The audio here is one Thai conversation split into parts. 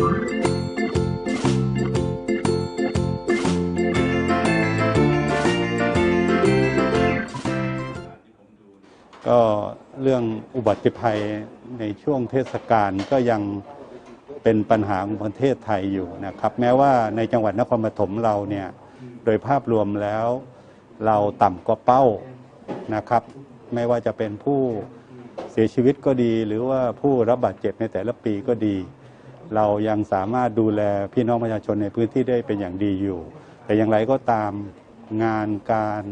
ก็เรื่องอุบัติภัยในช่วงเทศกาลก็ยังเป็นปัญหาของประเทศไทยอยู่นะครับ แม้ว่าในจังหวัดนครปฐมเราเนี่ยโดยภาพรวมแล้วเราต่ำกว่าเป้านะครับ ไม่ว่าจะเป็นผู้เสียชีวิตก็ดี หรือว่าผู้รับบาดเจ็บในแต่ละปีก็ดี เรายังสามารถดูแลพี่น้องประชาชนในพื้นที่ได้เป็นอย่างดีอยู่ แต่อย่างไรก็ตามงานการ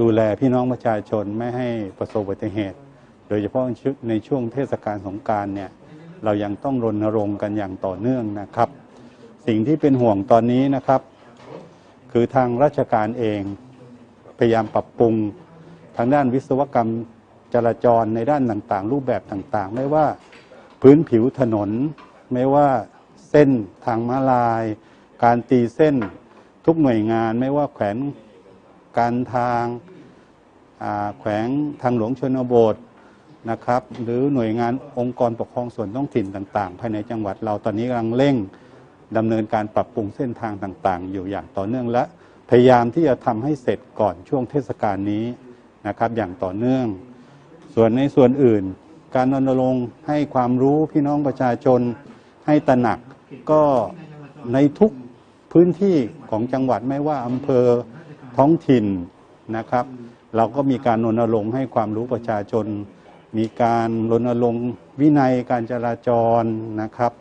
ดูแลพี่น้องประชาชนไม่ให้ประสบอุบัติเหตุ โดยเฉพาะในช่วงเทศกาลสงการเนี่ยเรายังต้องรณรงค์กันอย่างต่อเนื่องนะครับ สิ่งที่เป็นห่วงตอนนี้นะครับ คือทางราชการเองพยายามปรับปรุงทางด้านวิศวกรรมจราจรในด้านต่างๆ รูปแบบต่างๆ ไม่ว่า พื้นผิวถนน ไม่ว่าเส้นทางม้าลาย การตีเส้นทุกหน่วยงานไม่ว่าแขวนการทางาแขวงทางหลวงชนบทนะครับหรือหน่วยงานองค์กรปกครองส่วนท้องถิ่นต่างๆ ภายในจังหวัดเราตอนนี้กำลังเร่งดำเนินการปรับปรุงเส้นทางต่างๆ อยู่อย่างต่อเนื่องและพยายามที่จะทำให้เสร็จก่อนช่วงเทศกาลนี้นะครับอย่างต่อเนื่อง ส่วนในส่วนอื่น การรณรงค์ให้ความรู้พี่น้องประชาชนให้ตระหนักก็ในทุกพื้นที่ของจังหวัดไม่ว่าอำเภอท้องถิ่นนะครับ เราก็มีการรณรงค์ให้ความรู้ประชาชน มีการรณรงค์วินัยการจราจรนะครับ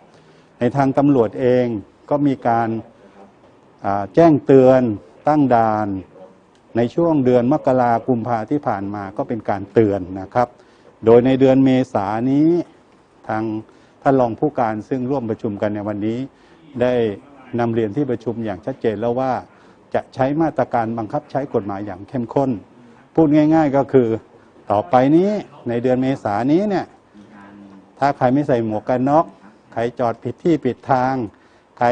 ในทางตำรวจเองก็มีการแจ้งเตือนตั้งด่าน ในช่วงเดือนมกรากุมภาที่ผ่านมาก็เป็นการเตือนนะครับ โดยในเดือนเมษานี้ทางท่านรองผู้การซึ่งร่วมประชุมกันในวันนี้ ได้นำเรียนที่ประชุมอย่างชัดเจนแล้วว่าจะใช้มาตรการบังคับใช้กฎหมายอย่างเข้มข้น พูดง่าย ๆก็คือต่อไปนี้ในเดือนเมษานี้เนี่ยถ้าใครไม่ใส่หมวกกันน็อกใครจอดผิดที่ผิดทาง ใคร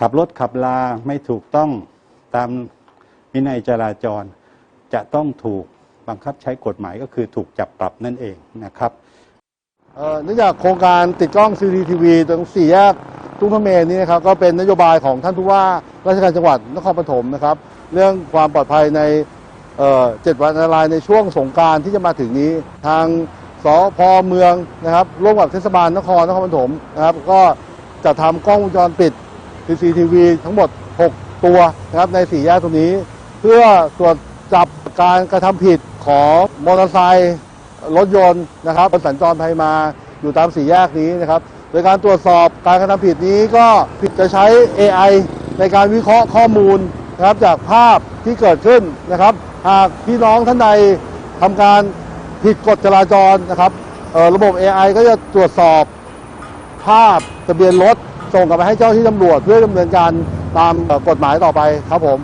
ขับรถขับลาไม่ถูกต้องตามวินัยจราจร จะต้องถูก บังคับใช้กฎหมายก็คือถูกจับปรับนั่นเองนะครับเนื่องจากโครงการติดกล้อง CCTV ตรงสี่แยกทุ่งพระเมรุนี้นะครับก็เป็นนโยบายของท่านผู้ว่าราชการจังหวัดนครปฐมนะครับ เรื่องความปลอดภัยในเจ็ดวันอันตรายในช่วงสงการที่จะมาถึงนี้ ทางสพเมืองนะครับร่วมกับเทศบาลนครนครปฐมนะครับ ก็จะทำกล้องวงจรปิด CCTV ทั้งหมด 6 ตัวนะครับในสี่แยกตรงนี้ เพื่อตรวจ จับการกระทำผิดของมอเตอร์ไซค์รถยนต์นะครับบนสัญจรไปมาอยู่ตามสี่แยกนี้นะครับ โดยการตรวจสอบการกระทำผิดนี้ก็จะใช้ AI ในการวิเคราะห์ข้อมูลนะครับจากภาพที่เกิดขึ้นนะครับ หากพี่น้องท่านใดทำการผิดกฎจราจรนะครับระบบ AI ก็จะตรวจสอบภาพทะเบียนรถส่งกลับไปให้เจ้าที่ตำรวจเพื่อดำเนินการตามกฎหมายต่อไปครับผม